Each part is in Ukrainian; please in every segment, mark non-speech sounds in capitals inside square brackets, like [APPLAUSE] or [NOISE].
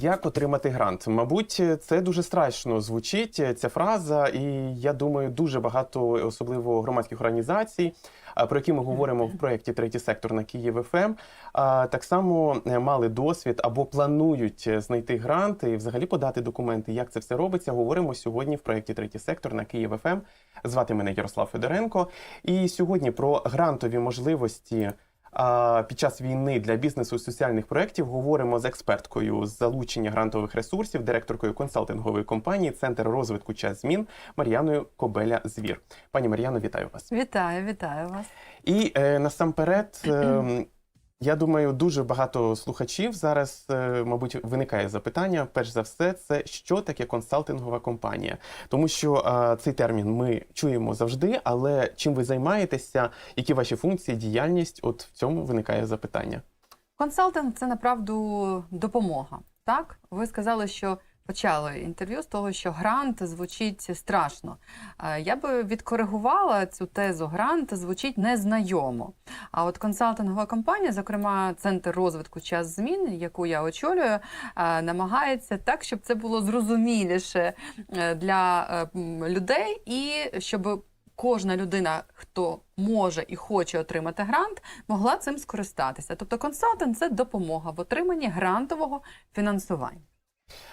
Як отримати грант? Мабуть, це дуже страшно звучить е, ця фраза, і я думаю, дуже багато, особливо громадських організацій, про які ми говоримо в проєкті Третій сектор на Київ ФМ, так само е, мали досвід або планують е, знайти гранти і взагалі подати документи. Як це все робиться? Говоримо сьогодні в проєкті Третій сектор на Київ ФМ. Звати мене Ярослав Федоренко. І сьогодні про грантові можливості. Під час війни для бізнесу і соціальних проєктів говоримо з експерткою з залучення грантових ресурсів, директоркою консалтингової компанії Центр розвитку час змін Мар'яною Кобеля Звір. Пані Мар'яно, вітаю вас. Вітаю, вітаю вас. І е, насамперед, [CLEARS THROAT] е, я думаю, дуже багато слухачів зараз, е, мабуть, виникає запитання. Перш за все, це що таке консалтингова компанія, тому що а, цей термін ми чуємо завжди. Але чим ви займаєтеся, які ваші функції, діяльність? От в цьому виникає запитання. Консалтинг це направду допомога. Так, ви сказали, що почали інтерв'ю з того, що грант звучить страшно. Е, Я би відкоригувала цю тезу. Грант звучить незнайомо. А от консалтингова компанія, зокрема, центр розвитку час змін, яку я очолюю, е, намагається так, щоб це було зрозуміліше е, для людей, і щоб кожна людина, хто може і хоче отримати грант, могла цим скористатися. Тобто консалтинг це допомога в отриманні грантового фінансування.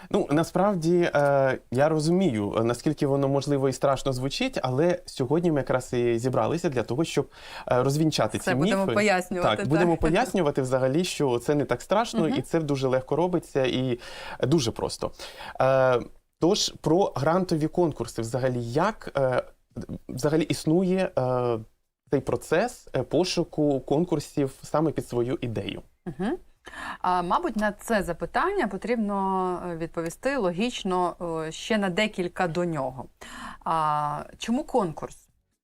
Ну насправді е, я розумію, наскільки воно можливо і страшно звучить, але сьогодні ми якраз і зібралися для того, щоб е, розвінчати Це ці будемо міфи. пояснювати. Так, будемо пояснювати взагалі, що це не так страшно, і це дуже легко робиться і дуже просто. Е, тож про грантові конкурси, взагалі, як е, взагалі існує е, цей процес е, пошуку конкурсів саме під свою ідею? Угу. А, мабуть, на це запитання потрібно е, відповісти логічно е, ще на декілька до нього. А, чому конкурс?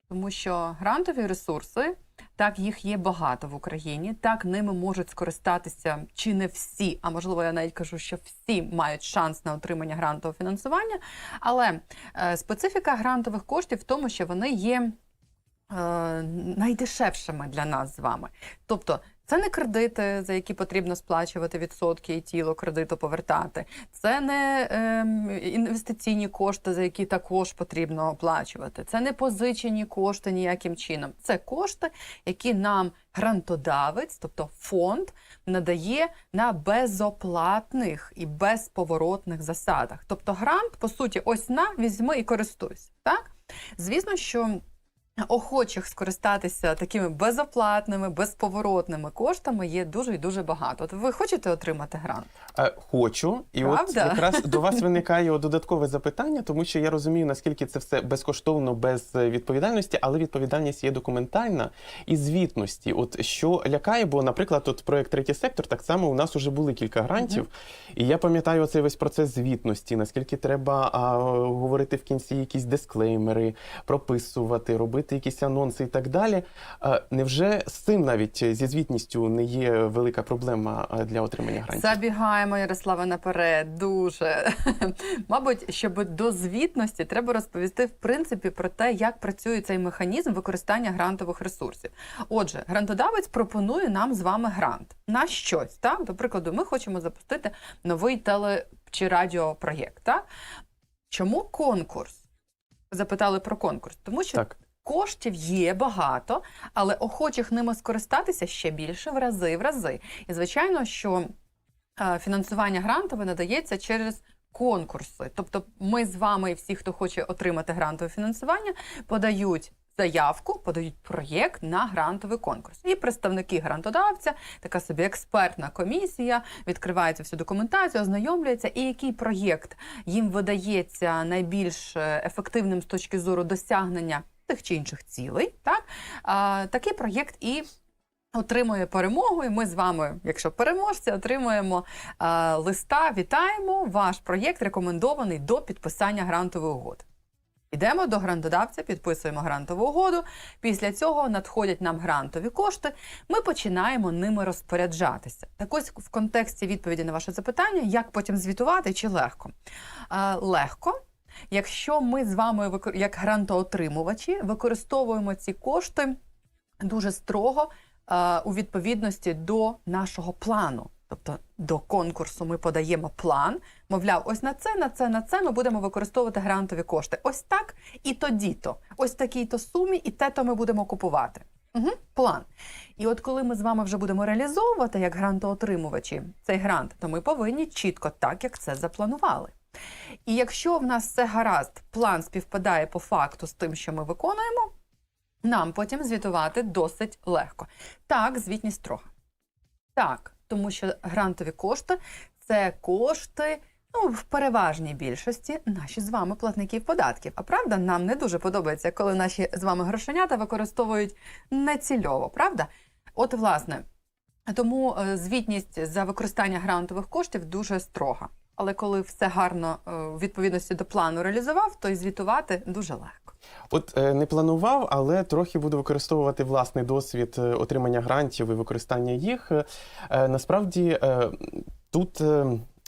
Тому що грантові ресурси, так, їх є багато в Україні, так ними можуть скористатися чи не всі, а можливо, я навіть кажу, що всі мають шанс на отримання грантового фінансування. Але е, специфіка грантових коштів в тому, що вони є найдешевшими для нас з вами. Тобто, це не кредити, за які потрібно сплачувати відсотки і тіло кредиту повертати. Це не ем, інвестиційні кошти, за які також потрібно оплачувати. Це не позичені кошти ніяким чином. Це кошти, які нам грантодавець, тобто фонд, надає на безоплатних і безповоротних засадах. Тобто, грант, по суті, ось на візьми і користуйся. Так? Звісно, що охочих скористатися такими безоплатними, безповоротними коштами є дуже і дуже багато. От ви хочете отримати грант? Е, Хочу, і от якраз до вас [LAUGHS] виникає додаткове запитання, тому що я розумію, наскільки це все безкоштовно, без е, відповідальності, але відповідальність є документальна і звітності. От що лякає, бо, наприклад, от проект третій сектор, так само у нас вже були кілька грантів, і я пам'ятаю оцей весь процес звітності, наскільки треба а, говорити в кінці якісь дисклеймери, прописувати, робити якісь анонси і так далі. Невже з цим навіть е, зі звітністю не є велика проблема для отримання грантів? Забігаємо, Ярослава, наперед. Дуже. [LAUGHS] Мабуть, щоб до звітності треба розповісти в принципі про те, як працює цей механізм використання грантових ресурсів. Отже, грантодавець пропонує нам з вами грант на щось. Так, до прикладу, ми хочемо запустити новий теле чи радіопроєкт. Так? Чому конкурс? Запитали про конкурс, тому що Так. Коштів є багато, але охочих ними скористатися ще більше в рази, в рази. І звичайно, що е, фінансування грантове надається через конкурси. Тобто, ми з вами і всі, хто хоче отримати грантове фінансування, подають. Заявку подають проєкт на грантовий конкурс. І представники грантодавця, така собі експертна комісія, відкривається всю документацію, ознайомлюється, і який проєкт їм видається найбільш е, ефективним з точки зору досягнення тих чи інших цілей. Так? А, такий проєкт і отримує перемогу. І ми з вами, якщо переможці, отримуємо а, листа. Вітаємо! Ваш проєкт рекомендований до підписання грантової угоди. Йдемо до грантодавця, підписуємо грантову угоду. Після цього надходять нам грантові кошти. Ми починаємо ними розпоряджатися. Так ось в контексті відповіді на ваше запитання, як потім звітувати чи легко? Легко. Якщо ми з вами, як грантоотримувачі, використовуємо ці кошти дуже строго у відповідності до нашого плану. Тобто до конкурсу ми подаємо план. Мовляв, ось на це, на це, на це ми будемо використовувати грантові кошти. Ось так і тоді-то. Ось такій-то сумі, і те-то ми будемо купувати. Угу, план. І от коли ми з вами вже будемо реалізовувати як грантоотримувачі цей грант, то ми повинні чітко так, як це запланували. І якщо в нас все гаразд, план співпадає по факту з тим, що ми виконуємо, нам потім звітувати досить легко. Так, звітність строга. Так, тому що грантові кошти це кошти. Ну, в переважній більшості наші з вами платників податків. А правда, нам не дуже подобається, коли наші з вами грошенята використовують нецільово, правда? От, власне, тому е, звітність за використання грантових коштів дуже строга. Але коли все гарно е, в відповідності до плану реалізував, то й звітувати дуже легко. От е, не планував, але трохи буду використовувати власний досвід е, отримання грантів і використання їх. Е, е, Насправді е, тут.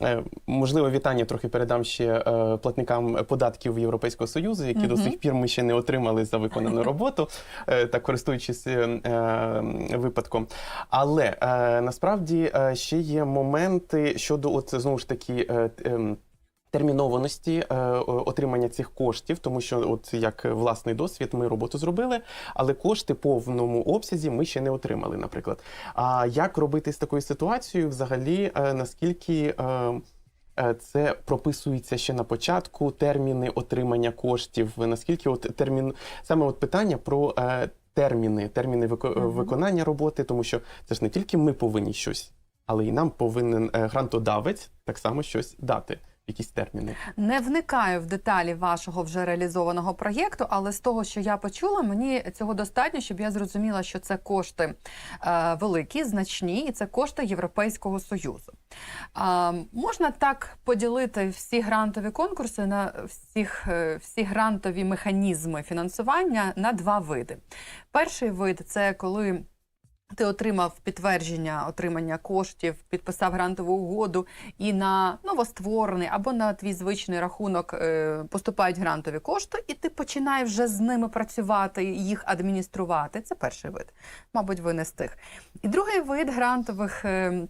Е, Можливо, вітання трохи передам ще е, платникам податків Європейського Союзу, які до сих пір ми ще не отримали за виконану [LAUGHS] роботу, е, так користуючись випадком. Але насправді ще є моменти щодо от знову ж таки. Е, термінованості е, отримання цих коштів, тому що, от як власний досвід, ми роботу зробили, але кошти повному обсязі ми ще не отримали, наприклад. А як робити з такою ситуацією, взагалі, е, наскільки е, е, це прописується ще на початку терміни отримання коштів? Наскільки от термін саме от питання про е, терміни, терміни вико- Мгм. виконання роботи, тому що це ж не тільки ми повинні щось, але і нам повинен е, грантодавець так само щось дати. Якісь терміни. Не вникаю в деталі вашого вже реалізованого проєкту, але з того, що я почула, мені цього достатньо, щоб я зрозуміла, що це кошти е, великі, значні, і це кошти Європейського союзу. А, можна так поділити всі грантові конкурси на всіх, е, всі грантові механізми фінансування на два види. Перший вид це коли. Ти отримав підтвердження отримання коштів, підписав грантову угоду, і на новостворений або на твій звичний рахунок е, поступають грантові кошти, і ти починаєш вже з ними працювати, їх адмініструвати. Це перший вид. Мабуть, ви не з тих. І другий вид грантових. е,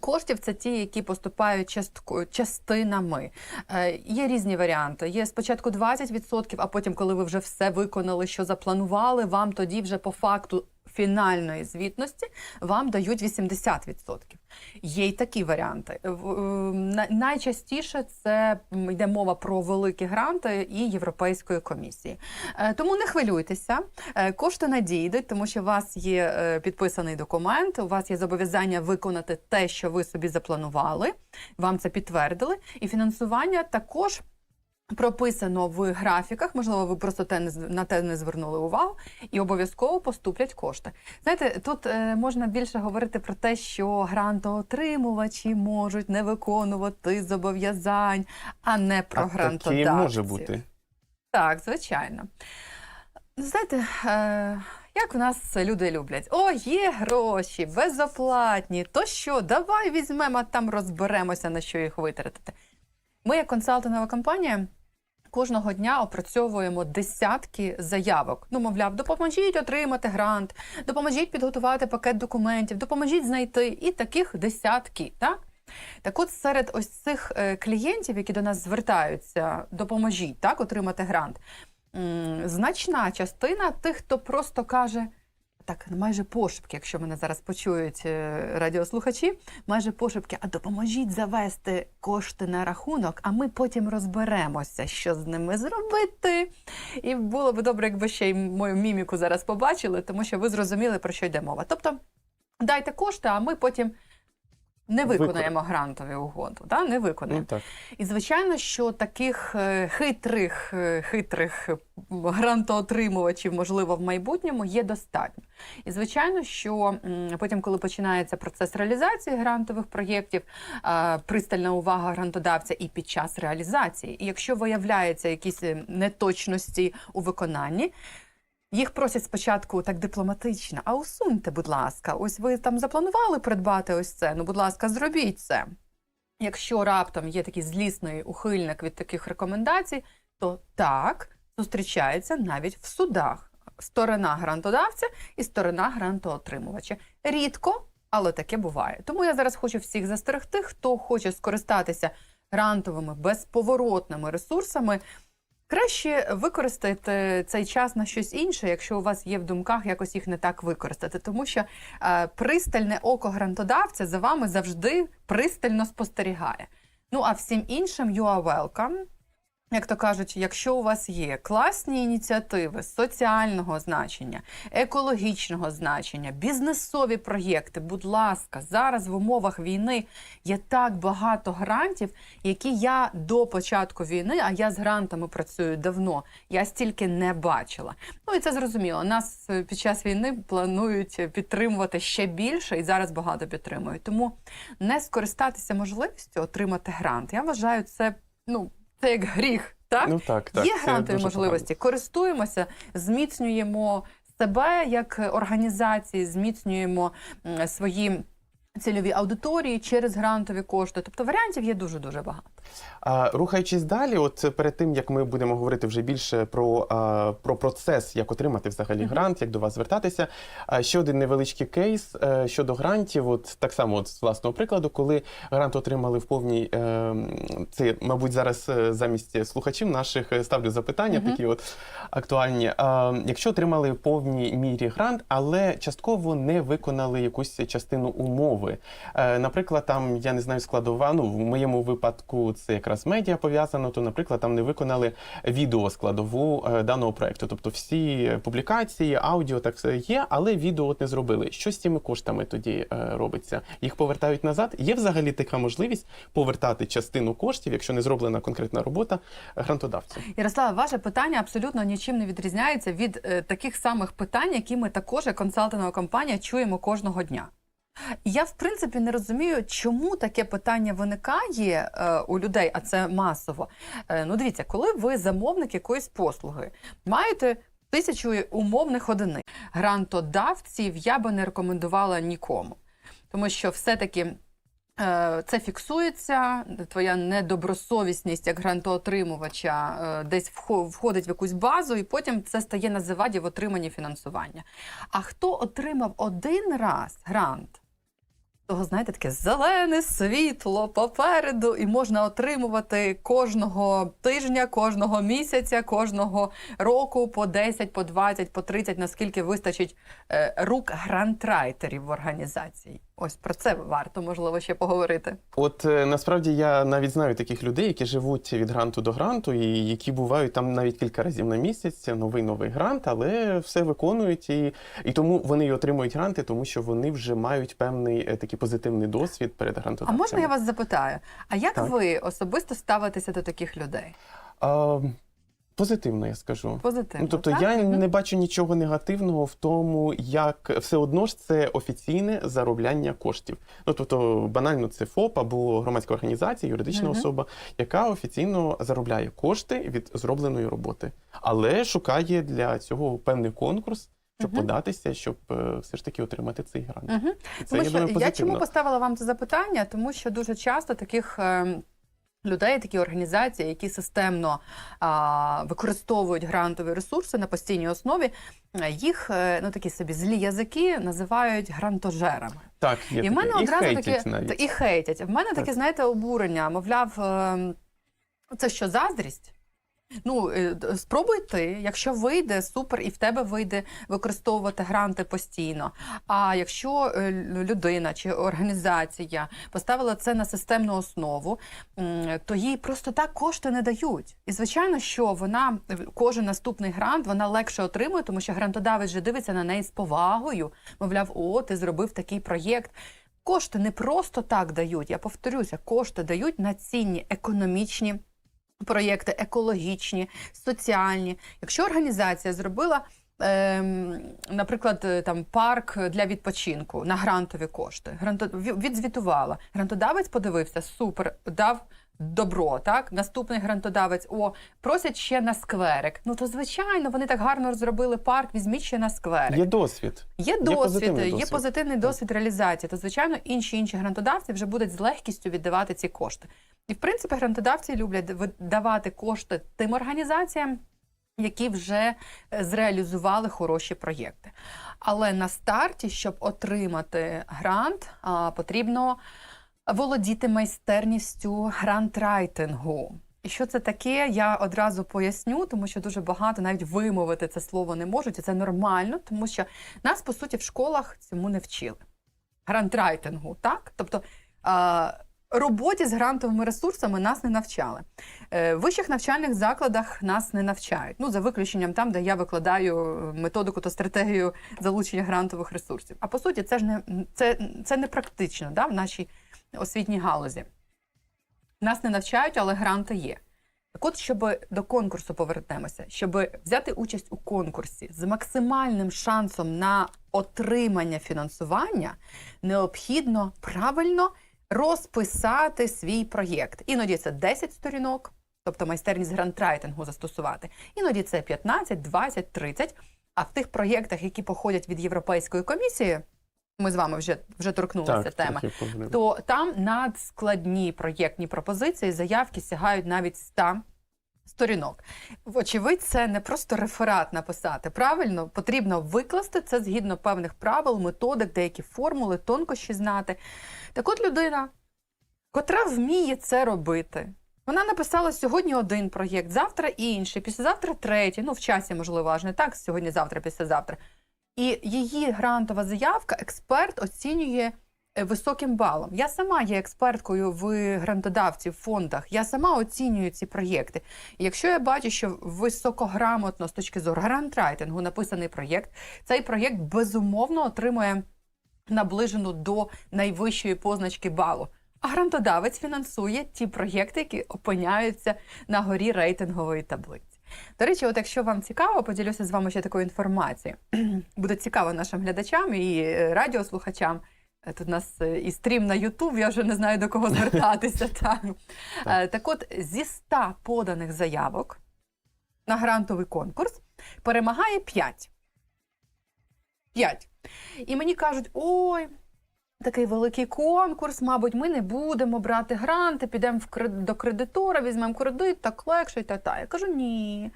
Коштів це ті, які поступають частко, частинами. Е, є різні варіанти. Є спочатку 20%, а потім, коли ви вже все виконали, що запланували, вам тоді вже по факту фінальної звітності вам дають 80%. Є й такі варіанти. На- Найчастіше це йде мова про великі гранти і Європейської комісії. Е, Тому не хвилюйтеся, Е, кошти надійдуть, тому що у вас є е, підписаний документ, у вас є зобов'язання виконати те, що ви собі запланували. Вам це підтвердили, і фінансування також. Прописано в графіках, можливо, ви просто те не на те не звернули увагу, і обов'язково поступлять кошти. Знаєте, тут е, можна більше говорити про те, що грантоотримувачі можуть не виконувати зобов'язань, а не про грантодавців. може бути. Так, звичайно. Знаєте, е, як в нас люди люблять: о, є гроші, безоплатні, то що, давай візьмемо, а там розберемося, на що їх витратити. Ми, як консалтингова компанія, кожного дня опрацьовуємо десятки заявок. Ну, мовляв, допоможіть отримати грант, допоможіть підготувати пакет документів, допоможіть знайти і таких десятки. Так? Так от серед ось цих е, клієнтів, які до нас звертаються, допоможіть так, отримати грант. Значна частина тих, хто просто каже. Так, майже пошепки, якщо мене зараз почують е, радіослухачі, майже пошепки, а допоможіть завести кошти на рахунок, а ми потім розберемося, що з ними зробити. І було б добре, якби ще й мою міміку зараз побачили, тому що ви зрозуміли, про що йде мова. Тобто, дайте кошти, а ми потім не виконаємо грантові угоду. Да? Не виконаємо. Ну. І звичайно, що таких е, хитрих, е, хитрих грантоотримувачів, можливо, в майбутньому є достатньо. І звичайно, що потім, коли починається процес реалізації грантових проєктів, е, пристальна увага грантодавця і під час реалізації. І якщо виявляються якісь е, неточності у виконанні. Їх просять спочатку так дипломатично, а усуньте, будь ласка, ось ви там запланували придбати ось це. Ну, будь ласка, зробіть це. Якщо раптом є такий злісний ухильник від таких рекомендацій, то так зустрічається навіть в судах. Сторона грантодавця і сторона грантоотримувача. Рідко, але таке буває. Тому я зараз хочу всіх застерегти, хто хоче скористатися грантовими безповоротними ресурсами. Краще використати цей час на щось інше, якщо у вас є в думках якось їх не так використати, тому що е, пристальне око грантодавця за вами завжди пристально спостерігає. Ну а всім іншим you are welcome. Як то кажуть, якщо у вас є класні ініціативи соціального значення, екологічного значення, бізнесові проєкти, будь ласка, зараз в умовах війни є так багато грантів, які я до початку війни, а я з грантами працюю давно, я стільки не бачила. Ну і це зрозуміло. Нас е, під час війни планують підтримувати ще більше, і зараз багато підтримують. Тому не скористатися можливістю отримати грант. Я вважаю, це ну це як гріх. Так Ну так, так. є грантові можливості. Користуємося, зміцнюємо себе як організації, зміцнюємо свої. Цільові аудиторії через грантові кошти, тобто варіантів є дуже дуже багато. А, рухаючись далі, от перед тим як ми будемо говорити вже більше про, а, про процес, як отримати взагалі грант, як до вас звертатися. А, ще один невеличкий кейс е, щодо грантів. От так само, от, з власного прикладу, коли грант отримали в повній е, це, мабуть, зараз е, замість слухачів наших ставлю запитання, Мгм. такі от актуальні. А, якщо отримали в повній мірі грант, але частково не виконали якусь частину умови. Е, Наприклад, там я не знаю складова. Ну в моєму випадку це якраз медіа пов'язано. То, наприклад, там не виконали відео складову е, даного проекту. Тобто всі публікації, аудіо так є, але відео от не зробили. Що з цими коштами тоді е, робиться? Їх повертають назад. Є взагалі така можливість повертати частину коштів, якщо не зроблена конкретна робота грантодавцю. Ярослава, ваше питання абсолютно нічим не відрізняється від таких самих питань, які ми також, як консалтингова компанія, чуємо кожного дня. Я, в принципі, не розумію, чому таке питання виникає е, у людей, а це масово. Е, ну, дивіться, коли ви замовник якоїсь послуги, маєте тисячу умовних одиниць, грантодавців я би не рекомендувала нікому. Тому що все-таки Е, Це фіксується, твоя недобросовісність як грантоотримувача е, десь входить в якусь базу, і потім це стає на заваді в отриманні фінансування. А хто отримав один раз грант? Того, знаєте, таке зелене світло попереду, і можна отримувати кожного тижня, кожного місяця, кожного року по 10, по 20, по 30, наскільки вистачить е, рук грантрайтерів в організації. Ось про це варто можливо ще поговорити. От е, насправді я навіть знаю таких людей, які живуть від гранту до гранту, і які бувають там навіть кілька разів на місяць. Новий новий грант, але все виконують, і, і тому вони й отримують гранти, тому що вони вже мають певний е, такий позитивний досвід перед А можна я вас запитаю? А як Так. ви особисто ставитеся до таких людей? А, позитивно, я скажу. Позитивно? Ну, тобто так? я не бачу нічого негативного в тому, як все одно ж це офіційне заробляння коштів. Ну тобто банально це ФОП або громадська організація, юридична Мгм. особа, яка офіційно заробляє кошти від зробленої роботи, але шукає для цього певний конкурс, щоб Мгм. податися, щоб е, все ж таки отримати цей грант. Мгм. І Це Тому я що думаю, я чому поставила вам це запитання? Тому що дуже часто таких. Людей, такі організації, які системно а, використовують грантові ресурси на постійній основі, е, їх е, ну такі собі злі язики називають грантожерами. Так, є І в мене таке. одразу таке навіть. і хейтять. В мене таке, знаєте, обурення. Мовляв, е, це що заздрість? Ну, е, спробуй ти, якщо вийде, супер, і в тебе вийде використовувати гранти постійно. А якщо е, людина чи організація поставила це на системну основу, то їй просто так кошти не дають. І звичайно, що вона е, кожен наступний грант вона легше отримує, тому що грантодавець же дивиться на неї з повагою. Мовляв, о, ти зробив такий проєкт. Кошти не просто так дають. Я повторюся, кошти дають на цінні економічні проєкти, екологічні, соціальні. Якщо організація зробила. ем, Наприклад, е, там парк для відпочинку на грантові кошти. Гранто... відзвітувала. Грантодавець подивився, супер, дав добро. Так, наступний грантодавець, о, просять ще на скверик. Ну то звичайно, вони так гарно зробили парк. Візьміть ще на скверик. Є досвід. Є досвід, позитивний є досвід. позитивний досвід реалізації. То звичайно, інші інші грантодавці вже будуть з легкістю віддавати ці кошти. І в принципі, грантодавці люблять давати кошти тим організаціям. які вже е, зреалізували хороші проєкти. Але на старті, щоб отримати грант, потрібно володіти майстерністю грантрайтингу. І що це таке, я одразу поясню, тому що дуже багато навіть вимовити це слово не можуть, і це нормально, тому що нас, по суті, в школах цьому не вчили. Грантрайтингу, так? Тобто роботі з грантовими ресурсами нас не навчали. Е, В вищих навчальних закладах нас не навчають. Ну, за виключенням там, де я викладаю е, методику та стратегію залучення грантових ресурсів. А по суті, це ж не це, це не практично да, в нашій освітній галузі. Нас не навчають, але гранти є. Так от, щоб до конкурсу повернемося, щоб взяти участь у конкурсі з максимальним шансом на отримання фінансування, необхідно правильно розписати свій проєкт. Іноді це 10 сторінок, тобто майстерність грантрайтингу застосувати. Іноді це 15, 20, 30. А в тих проєктах, які походять від Європейської комісії, ми з вами вже, вже торкнулися теми трохи то там надскладні проєктні пропозиції, заявки сягають навіть 100 сторінок. Вочевидь, це не просто реферат написати. Правильно, потрібно викласти це згідно певних правил, методик, деякі формули, тонкощі знати. Так от людина, котра вміє це робити. Вона написала сьогодні один проєкт, завтра інший, післязавтра третій. Ну, в часі, можливо, аж не так, сьогодні, завтра, післязавтра. І її грантова заявка експерт оцінює е, високим балом. Я сама є експерткою в грантодавці в фондах. Я сама оцінюю ці проєкти. І якщо я бачу, що високограмотно з точки зору грантрайтингу написаний проєкт, цей проєкт безумовно отримує наближену до найвищої позначки балу. А грантодавець фінансує ті проєкти, які опиняються на горі рейтингової таблиці. До речі, от якщо вам цікаво, поділюся з вами ще такою інформацією. [CLEARS THROAT] Буде цікаво нашим глядачам і е, радіослухачам. Е, Тут у нас е, і стрім на Ютуб, я вже не знаю до кого звертатися. [LAUGHS] Так, так от, зі 100 поданих заявок на грантовий конкурс перемагає 5. 5. І мені кажуть: ой, такий великий конкурс, мабуть, ми не будемо брати гранти, підемо до кредитора, візьмемо кредит, так легше і та та. Я кажу, ні.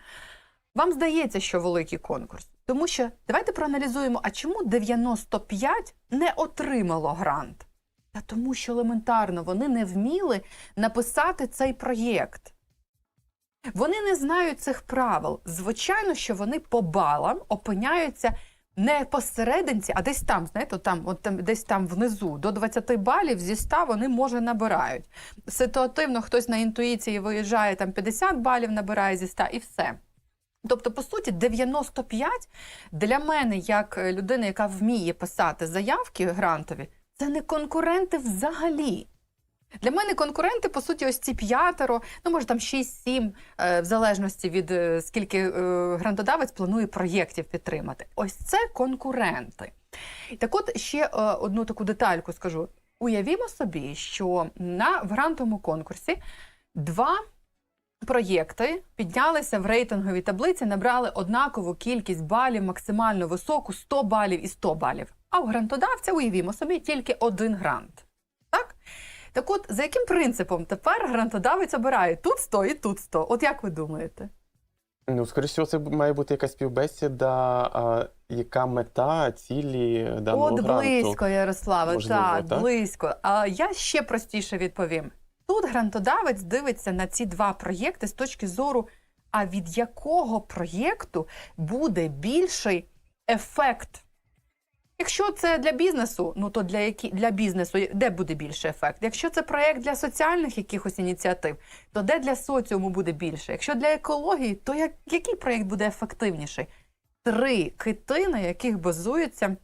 Вам здається, що великий конкурс. Тому що давайте проаналізуємо, а чому 95 не отримало грант? Та тому, що елементарно вони не вміли написати цей проєкт. Вони не знають цих правил. Звичайно, що вони по балам опиняються не посерединці, а десь там, знаєте, там, от там, десь там внизу, до 20 балів зі 100 вони може набирають. Ситуативно хтось на інтуїції виїжджає, там 50 балів набирає зі 100 і все. Тобто, по суті, 95 для мене, як е, людини, яка вміє писати заявки грантові, це не конкуренти взагалі. Для мене конкуренти, по суті, ось ці п'ятеро, ну може там 6-7, е, в залежності від е, скільки е, грантодавець планує проєктів підтримати. Ось це конкуренти. Так от ще одну таку детальку скажу. Уявімо собі, що на в грантовому конкурсі два проєкти піднялися в рейтинговій таблиці, набрали однакову кількість балів, максимально високу 100 балів і 100 балів. А у грантодавця, уявімо собі, тільки один грант. Так? От, за яким принципом тепер грантодавець обирає тут 100 і тут 100? От як ви думаєте? Ну, скоріше всього, це має бути якась співбесіда, а, яка мета, цілі даного От гранту. близько, Ярославе, Можливо, так, так? близько. А я ще простіше відповім. Тут грантодавець дивиться на ці два проєкти з точки зору, а від якого проєкту буде більший ефект. Якщо це для бізнесу, ну то для які для бізнесу де буде більший ефект? Якщо це проєкт для соціальних якихось ініціатив, то де для соціуму буде більше? Якщо для екології, то як, який проєкт буде ефективніший? Три кити, на яких базується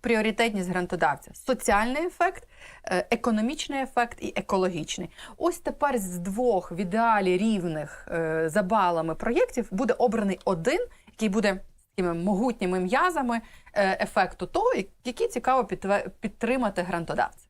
пріоритетність грантодавця: соціальний ефект, е, економічний ефект і екологічний. Ось тепер з двох в ідеалі рівних е, за балами проєктів буде обраний один, який буде такими могутніми м'язами е, ефекту того, які цікаво підтримати грантодавця.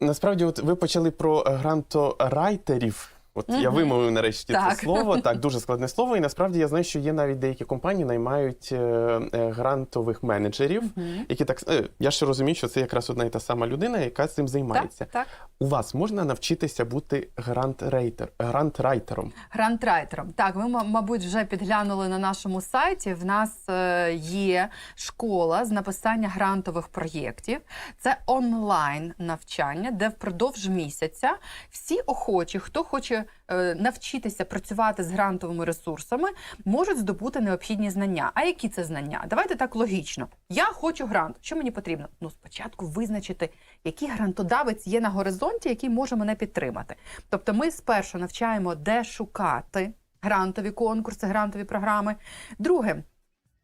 Насправді, от ви почали про гранторайтерів. От я вимовив нарешті Так. це слово. [LAUGHS] Так, дуже складне слово. І насправді я знаю, що є навіть деякі компанії наймають е, е, грантових менеджерів, які так е, я ще розумію, що це якраз одна і та сама людина, яка цим займається. Так, так. У вас можна навчитися бути грант-рейтер, грант-райтером. Грантрайтером. Так, ви, м- мабуть, вже підглянули на нашому сайті. В нас е, є школа з написання грантових проєктів. Це онлайн навчання, де впродовж місяця всі охочі, хто хоче навчитися працювати з грантовими ресурсами, можуть здобути необхідні знання. А які це знання? Давайте так логічно. Я хочу грант. Що мені потрібно? Ну, спочатку визначити, який грантодавець є на горизонті, який може мене підтримати. Тобто, ми спершу навчаємо, де шукати грантові конкурси, грантові програми. Друге,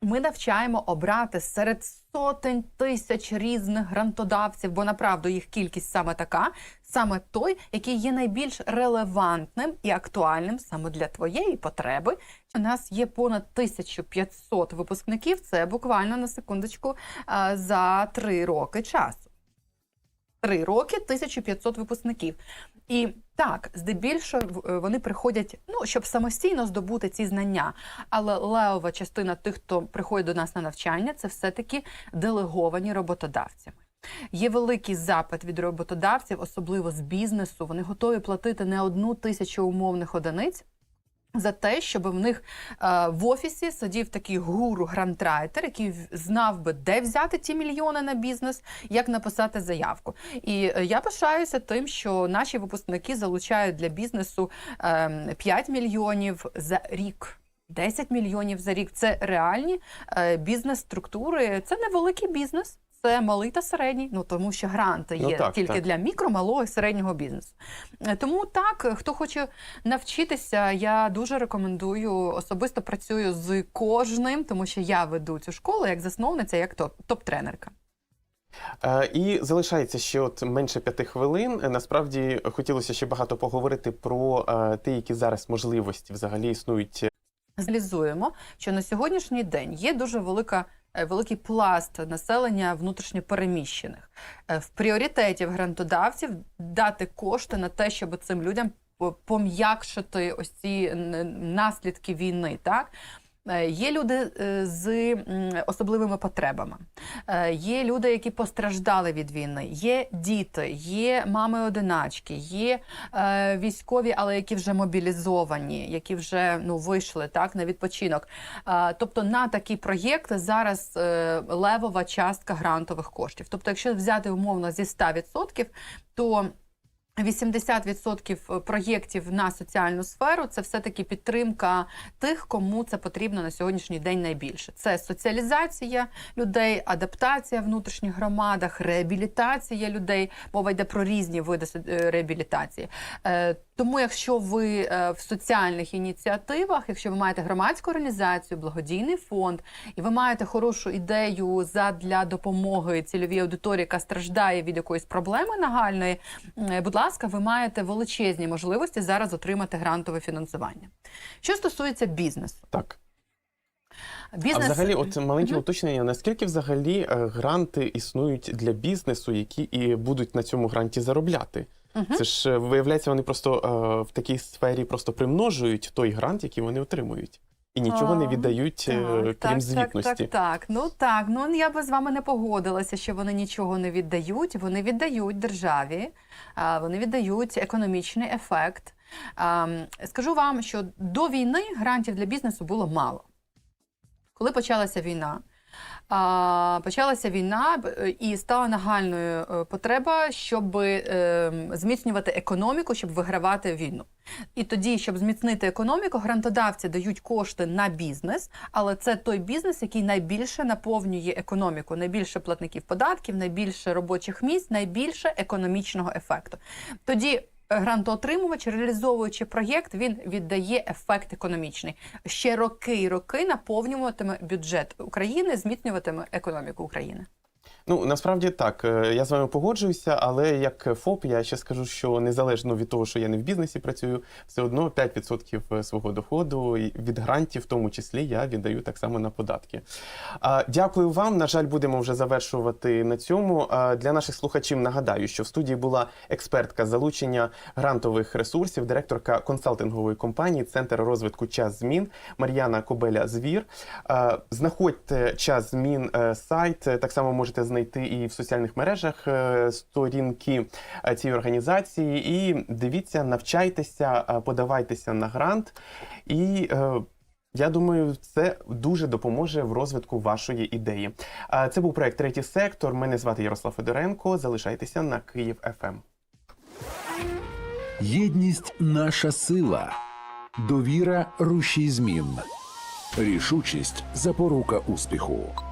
ми навчаємо обрати серед сотень тисяч різних грантодавців, бо направду їх кількість саме така, саме той, який є найбільш релевантним і актуальним саме для твоєї потреби. У нас є понад 1500 випускників. Це буквально на секундочку за три роки часу. Три роки 1500 випускників. І так, здебільшого е, вони приходять, ну щоб самостійно здобути ці знання. Але левова частина тих, хто приходить до нас на навчання, це все-таки делеговані роботодавцями. Є великий запит від роботодавців, особливо з бізнесу. Вони готові платити не одну тисячу умовних одиниць. За те, щоб в них е, в офісі сидів такий гуру грантрайтер, який знав би, де взяти ті мільйони на бізнес, як написати заявку. І е, я пишаюся тим, що наші випускники залучають для бізнесу е, 5 мільйонів за рік. 10 мільйонів за рік це реальні е, бізнес-структури. Це невеликий бізнес, це малий та середній. Ну тому що гранти Ну, є так, тільки так. для мікро, малого і середнього бізнесу. Е, Тому так, хто хоче навчитися, я дуже рекомендую. Особисто працюю з кожним, тому що я веду цю школу як засновниця, як топ- топ-тренерка. Е, І залишається ще от менше п'яти хвилин. Е, Насправді хотілося ще багато поговорити про е, ті, які зараз можливості взагалі існують Аналізуємо, що на сьогоднішній день є дуже велика. е, Великий пласт населення внутрішньопереміщених Е, в пріоритеті грантодавців дати кошти на те, щоб цим людям пом'якшити ось ці наслідки війни. Так є люди е, з особливими потребами, Е, є люди, які постраждали від війни, є діти, є мами-одиначки, є е, військові, але які вже мобілізовані, які вже ну вийшли так на відпочинок. Е, тобто на такі проєкти зараз е, левова частка грантових коштів. Тобто, якщо взяти умовно зі 100%, то 80% проєктів на соціальну сферу це все-таки підтримка тих, кому це потрібно на сьогоднішній день найбільше. Це соціалізація людей, адаптація в внутрішніх громадах, реабілітація людей. Мова йде про різні види е, реабілітації. Тому, якщо ви е, в соціальних ініціативах, якщо ви маєте громадську організацію, благодійний фонд, і ви маєте хорошу ідею задля допомоги цільовій аудиторії, яка страждає від якоїсь проблеми нагальної, е, будь ласка, ви маєте величезні можливості зараз отримати грантове фінансування. Що стосується бізнесу, так. бізнес А взагалі, от маленьке Мгм. уточнення: наскільки взагалі е, гранти існують для бізнесу, які і будуть на цьому гранті заробляти? Мгм. Це ж е, виявляється, вони просто е, в такій сфері просто примножують той грант, який вони отримують, і нічого не віддають, е, крім так, звітності. Так, так, так. Ну так, ну я би з вами не погодилася, що вони нічого не віддають. Вони віддають державі, вони віддають економічний ефект. Скажу вам, що до війни грантів для бізнесу було мало. Коли почалася війна, а, почалася війна і стала нагальною е, потреба, щоб е, зміцнювати економіку, щоб вигравати війну. І тоді, щоб зміцнити економіку, грантодавці дають кошти на бізнес, але це той бізнес, який найбільше наповнює економіку, найбільше платників податків, найбільше робочих місць, найбільше економічного ефекту. Тоді е, грантоотримувач, реалізовуючи проєкт, він віддає ефект економічний. Ще роки і роки наповнюватиме бюджет України, зміцнюватиме економіку України. Ну насправді так, е, я з вами погоджуюся, але як ФОП я ще скажу, що незалежно від того, що я не в бізнесі працюю, все одно 5% свого доходу від грантів, в тому числі, я віддаю так само на податки. Дякую вам. На жаль, будемо вже завершувати на цьому. Для наших слухачів нагадаю, що в студії була експертка залучення грантових ресурсів, директорка консалтингової компанії Центр розвитку час змін Мар'яна Кобеля Звір. Знаходьте час змін е, сайт. е, Так само можете знайти і в соціальних мережах е, сторінки е, цієї організації. І дивіться, навчайтеся, е, подавайтеся на грант. І я думаю, це дуже допоможе в розвитку вашої ідеї. Це був проект Третій сектор. Мене звати Ярослав Федоренко. Залишайтеся на Київ Ем. ФМ. Єдність наша сила, довіра рушій змін, рішучість запорука успіху.